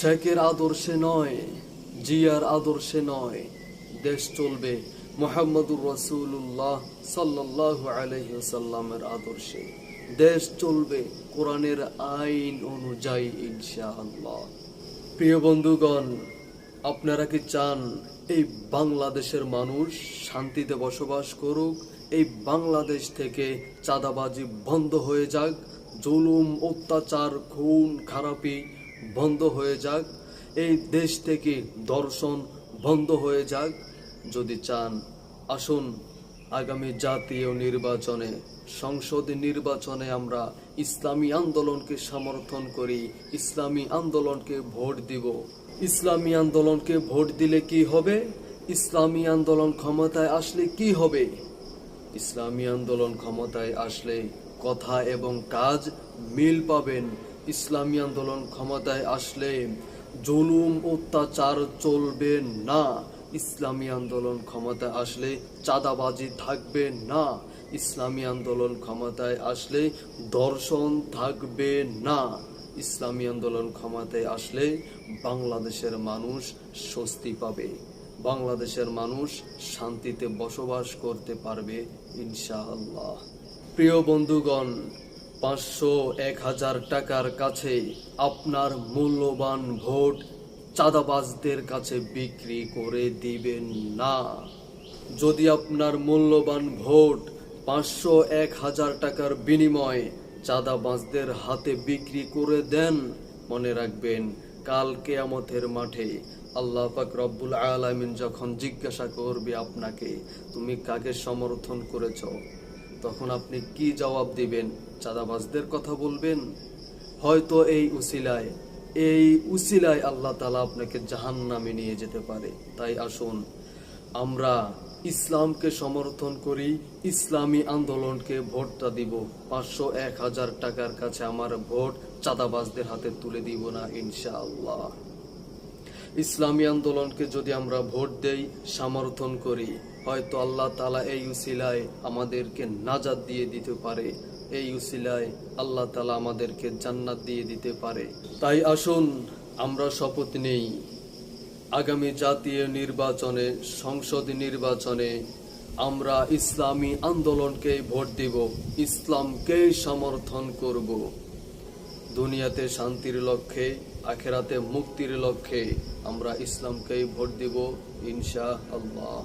শেখের আদর্শে নয়, জিয়ার আদর্শে নয়, দেশ চলবে মোহাম্মদুর রসুল্লাহ সাল্লাহ আলহিসাল্লামের আদর্শে। দেশ চলবে কোরআনের আইন অনুযায়ী, ইনশাআল্লাহ। প্রিয় বন্ধুগণ, আপনারা কি চান এই বাংলাদেশের মানুষ শান্তিতে বসবাস করুক, এই বাংলাদেশ থেকে চাঁদাবাজি বন্ধ হয়ে যাক, জুলুম, অত্যাচার, খুন, খারাপি বন্ধ হয়ে যাক। এই দেশ থেকে দর্শন বন্ধ হয়ে যাক। যদি চান, আসুন আগামী জাতীয় নির্বাচনে, সংসদ নির্বাচনে আমরা ইসলামী আন্দোলনকে সমর্থন করি, ইসলামী আন্দোলনকে ভোট দিব। ইসলামী আন্দোলনকে ভোট দিলে কি হবে? ইসলামী আন্দোলন ক্ষমতায় আসলে কি হবে? ইসলামী আন্দোলন ক্ষমতায় আসলে কথা এবং কাজ মিল পাবেন ইসলামী আন্দোলন ক্ষমতায় আসলে জুলুম, অত্যাচার চলবে না। ইসলামী আন্দোলন ক্ষমতায় আসলে চাঁদাবাজি থাকবে না। ইসলামী আন্দোলন ক্ষমতায় আসলে দর্শন থাকবে না। ইসলামী আন্দোলন ক্ষমতায় আসলে বাংলাদেশের মানুষ স্বস্তি পাবে। বাংলাদেশের মানুষ শান্তিতে বসবাস করতে পারবে, ইনশাআল্লাহ। প্রিয় বন্ধুগণ পাঁচশো এক হাজার টাকার কাছে আপনার মূল্যবান ভোট চাঁদাবাজদের কাছে বিক্রি করে দিবেন না। যদি আপনার মূল্যবান ভোট পাঁচশো এক হাজার টাকার বিনিময়ে চাঁদাবাজদের হাতে বিক্রি করে দেন, মনে রাখবেন কাল কেয়ামতের মাঠে আল্লাহ পাক রব্বুল আলামিন যখন জিজ্ঞাসা করবে আপনাকে, তুমি কাকে সমর্থন করেছ? তখন আপনি কি জবাব দিবেন? চাঁদাবাজদের কথা বলবেন? হয়তো এই উসিলায় এই উসিলায় আল্লাহ তালা আপনাকে জাহান্নামে নিয়ে যেতে পারে। তাই আসুন, আমরা ইসলামকে সমর্থন করি, ইসলামী আন্দোলনকে ভোটটা দিব। পাঁচশো এক হাজার টাকার কাছে আমার ভোট চাঁদাবাজদের হাতে তুলে দিব না, ইনশাআল্লাহ। ইসলামী আন্দোলনকে যদি আমরা ভোট দেই, সমর্থন করি, হয়তো আল্লাহ তালা এই উসিলায় আমাদেরকে নাজাদ দিয়ে দিতে পারে। এই উসিলায় আল্লাহ তালা আমাদেরকে জান্নাত দিয়ে দিতে পারে। তাই আসুন, আমরা শপথ নেই। আগামী জাতীয় নির্বাচনে, সংসদ নির্বাচনে আমরা ইসলামী আন্দোলনকে ভোট দিব ইসলামকে সমর্থন করব। দুনিয়াতে শান্তির লক্ষ্যে আখেরাতে মুক্তির লক্ষ্যে আমরা ইসলামকেই ভোট দিব ইনশা আল্লাহ